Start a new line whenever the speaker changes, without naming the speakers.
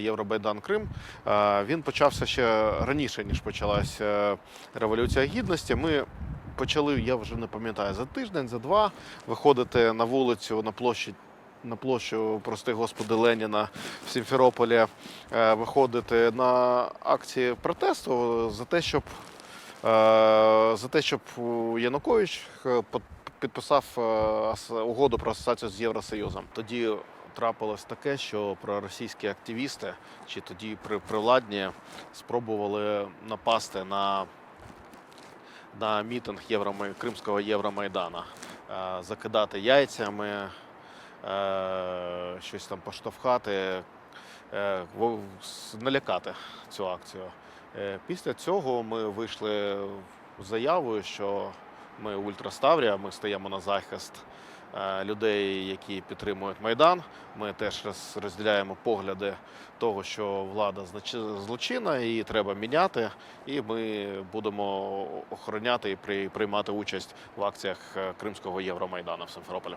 Євробайдан Крим він почався ще раніше, ніж почалася е, революція гідності. Ми почали, я вже не пам'ятаю, за тиждень, за два виходити на вулицю на площі. На площу, прости господи, Леніна в Сімферополі е, виходити на акції протесту за те, щоб е, за те, щоб Янукович підписав угоду про асоціацію з Євросоюзом. Тоді трапилось таке, що проросійські активісти чи тоді привладні спробували напасти на, на мітинг Євромай... Кримського Євромайдана, е, закидати яйцями, е, щось там поштовхати, е, налякати цю акцію. Після цього ми вийшли заявою, що ми Ультраставрія, ми стаємо на захист людей, які підтримують Майдан. Ми теж роз- розділяємо погляди того, що влада злочина її треба міняти, і ми будемо охороняти і при- приймати участь в акціях е, Кримського Євромайдану в Симферополі.